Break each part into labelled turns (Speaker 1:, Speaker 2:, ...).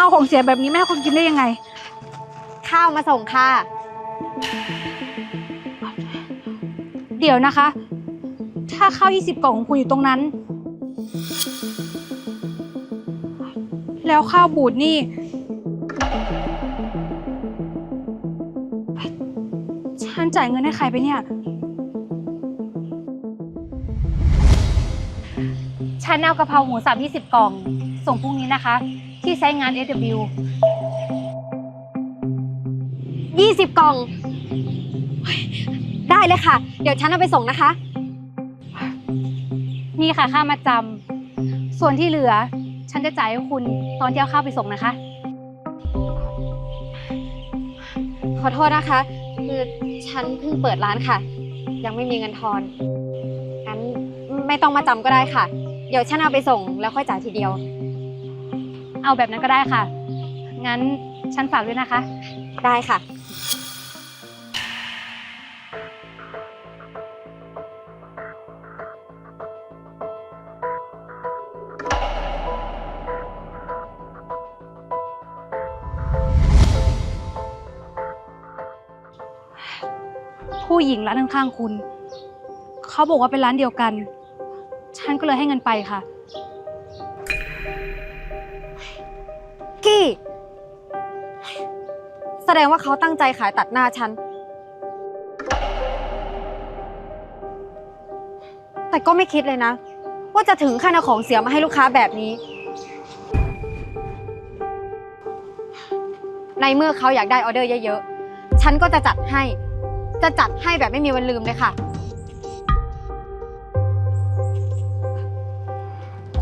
Speaker 1: เอาของเสียแบบนี้แม่ให้คนกินได้ยังไง
Speaker 2: ข้าวมาส่งค่ะ
Speaker 1: เดี๋ยวนะคะ ถ้าข้าว 20 กล่องของคุณอยู่ตรงนั้น แล้วข้าวบูดนี่ ฉันจ่ายเงินให้ใครไปเนี่ย ฉันเอากะเพราหมูสับ20 กล่อง ส่งพรุ่งนี้นะคะ ที่ไซต์งาน SW
Speaker 2: 20 กล่องเฮ้ยได้เลยค่ะ เดี๋ยวฉันเอาไปส่งนะคะ
Speaker 1: นี่ค่ะค่ามาจำส่วนที่เหลือ ฉันจะจ่ายให้คุณตอนที่เอาข้าวไปส่งนะคะ
Speaker 2: ขอโทษนะคะ คือฉันเพิ่งเปิดร้านค่ะ ยังไม่มีเงินทอนงั้นไม่ต้องมาจำก็ได้ค่ะ เดี๋ยวฉันเอาไปส่งแล้วค่อยจ่ายทีเดียว
Speaker 1: เอาแบบนั้นก็ได้ค่ะ งั้นฉันฝากด้วยนะคะ
Speaker 2: ได้ค่ะ
Speaker 1: ผู้หญิงร้านข้างๆคุณ เขาบอกว่าเป็นร้านเดียวกัน ฉันก็เลยให้เงินไปค่ะี้
Speaker 2: แสดงว่าเขาตั้งใจขายตัดหน้าฉัน แต่ก็ไม่คิดเลยนะ ว่าจะถึงขั้นเอาของเสียมาให้ลูกค้าแบบนี้ ในเมื่อเขาอยากได้ออเดอร์เยอะๆ ฉันก็จะจัดให้ จะจัดให้แบบไม่มีวันลืมเลยค่ะ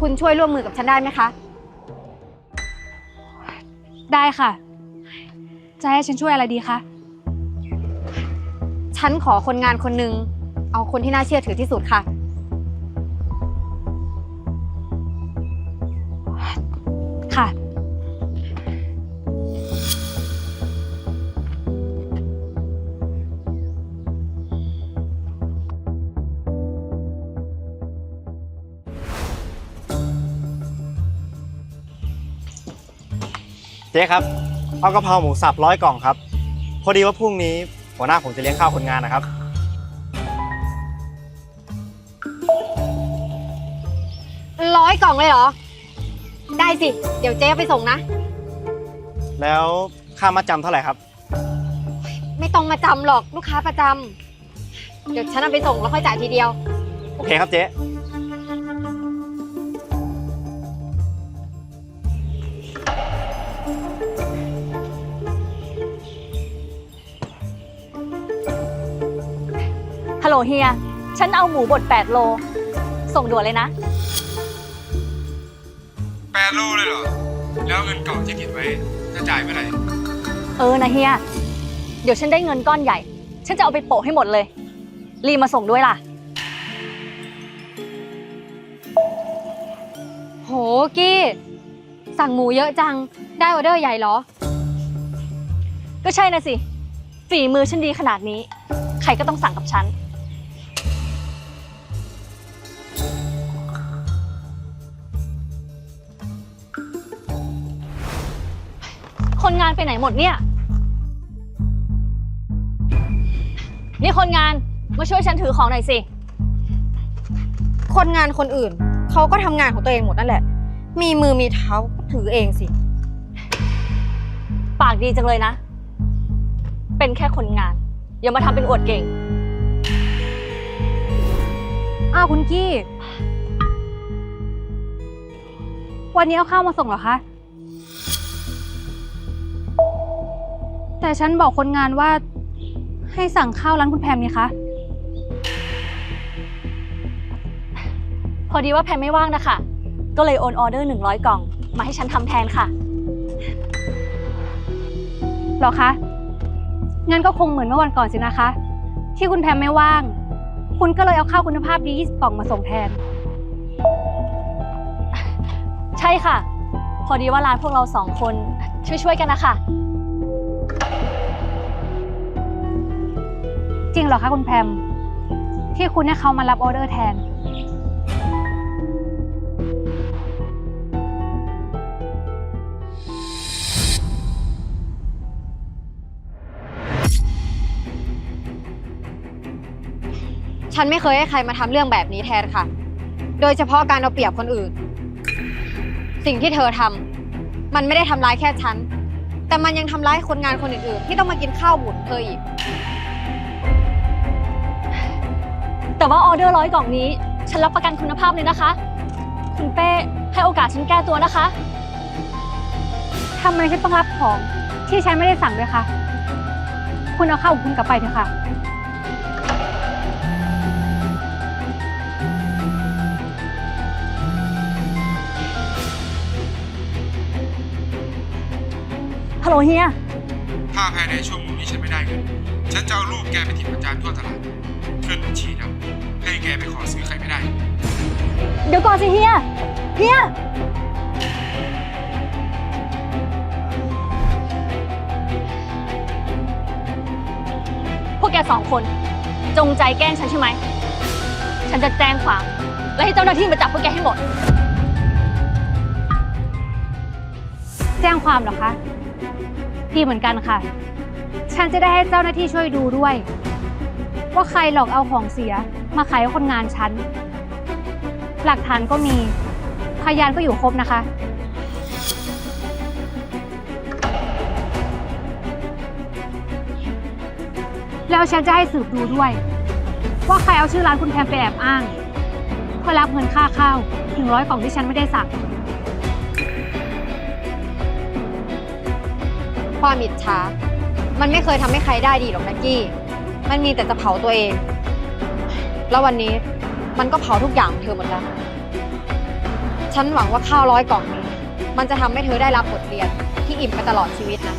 Speaker 2: คุณช่วยร่วมมือกับฉันได้ไหมคะ
Speaker 1: ได้ค่ะ จะให้ฉันช่วยอะไรดีคะ
Speaker 2: ฉันขอคนงานคนหนึ่งเอาคนที่น่าเชื่อถือที่สุดค่ะ
Speaker 1: ค่ะ
Speaker 3: จ๊ครับ เอากะเพราหมูสับร้อยกล่องครับ พอดีว่าพรุ่งนี้หัวหน้าผมจะเลี้ยงข้าวคนงานนะครับ
Speaker 2: ร้อยกล่องเลยเหรอ ได้สิ เดี๋ยวเจ๊เอาไปส่งนะ
Speaker 3: แล้วค่ามัดจำเท่าไหร่ครับ
Speaker 2: ไม่ต้องมาจำหรอกลูกค้าประจำเดี๋ยวฉันเอาไปส่งแล้วค่อยจ่ายทีเดียว
Speaker 3: โอเคครับเจ๊
Speaker 4: ฮัลโหลเฮีย ฉันเอาหมูบด8โล ส่งด่วนเลยนะ
Speaker 5: แปดโลเลยเหรอ แล้วเงินเก่าที่เก็บไว้ จะจ่ายเมื่อไหร่
Speaker 4: เออนะเฮีย เดี๋ยวฉันได้เงินก้อนใหญ่ ฉันจะเอาไปโปะให้หมดเลย รีบมาส่งด้วยล่ะ
Speaker 2: โหกี้ สั่งหมูเยอะจัง ได้ออเดอร์ใหญ่เหรอ
Speaker 4: ก็ใช่นะสิ ฝีมือฉันดีขนาดนี้ ใครก็ต้องสั่งกับฉัน คนงานไปไหนหมดเนี่ย นี่คนงานมาช่วยฉันถือของหน่อยสิ
Speaker 2: คนงานคนอื่น เขาก็ทำงานของตัวเองหมดนั่นแหละ มีมือมีเท้าก็ถือเองสิ
Speaker 4: ปากดีจังเลยนะ เป็นแค่คนงาน อย่ามาทำเป็นอวดเก่ง
Speaker 1: อ้าวคุณกี้ วันนี้เอาข้าวมาส่งเหรอคะ แต่ฉันบอกคนงานว่า ให้สั่งข้าวร้านคุณแพมนี่คะ
Speaker 4: พอดีว่าแพนไม่ว่างนะคะ ก็เลยโอนออเดอร์ 100 กล่อง มาให้ฉันทำแทนค่ะ
Speaker 1: เหรอคะ งั้นก็คงเหมือนเมื่อวันก่อนสินะคะ ที่คุณแพมไม่ว่าง คุณก็เลยเอาข้าวคุณภาพดี20กล่องมาส่งแทน
Speaker 4: ใช่ค่ะ พอดีว่าร้านพวกเราสองคนช่วยๆกันนะคะ
Speaker 1: จริงเหรอคะคุณแพม ที่คุณให้เขามารับออเดอร์แทน
Speaker 2: ฉันไม่เคยให้ใครมาทำเรื่องแบบนี้แทนค่ะ โดยเฉพาะการเอาเปรียบคนอื่น สิ่งที่เธอทำมันไม่ได้ทำร้ายแค่ฉัน แต่มันยังทำร้ายคนงานคนอื่นๆ ที่ต้องมากินข้าวบุญเธออีก
Speaker 4: แต่ว่าออเดอร์ร้อยกล่องนี้ ฉันรับประกันคุณภาพเลยนะคะ คุณเป้ให้โอกาสฉันแก้ตัวนะคะ
Speaker 1: ทำไมฉันต้องรับของที่ฉันไม่ได้สั่งด้วยคะ คุณเอาข้าวของคุณกลับไปเถอะค่ะ
Speaker 4: ฮัลโหลเฮีย
Speaker 5: ถ้าภายในชั่วโมงนี้ฉันไม่ได้เงิน ฉันจะเอารูปแกไปติดประจานทั่วตลาดขึ้นบัญชีดำให้แกไปขอซื้อใครไม่ได้
Speaker 4: เดี๋ยวก่อนสิเฮีย เฮีย พวกแกสองคน จงใจแกล้งฉันใช่ไหม ฉันจะแจ้งความและให้เจ้าหน้าที่มาจับพวกแกให้หมด
Speaker 1: แจ้งความเหรอคะ ดีเหมือนกันค่ะ ฉันจะได้ให้เจ้าหน้าที่ช่วยดูด้วย ว่าใครหลอกเอาของเสียมาขายให้คนงานฉัน หลักฐานก็มี พยานก็อยู่ครบนะคะ แล้วฉันจะให้สืบดูด้วย ว่าใครเอาชื่อร้านคุณแพมไปแอบอ้าง เพื่อรับเงินค่าข้าวถึงร้อยกล่องที่ฉันไม่ได้สั่ง
Speaker 2: ความอิจฉา มันไม่เคยทำให้ใครได้ดีหรอกนักกี้ มันมีแต่จะเผาตัวเอง แล้ววันนี้มันก็เผาทุกอย่างของเธอหมดแล้ว ฉันหวังว่าข้าวร้อยกล่องนี้ มันจะทำให้เธอได้รับบทเรียนที่อิ่มไปตลอดชีวิตนะ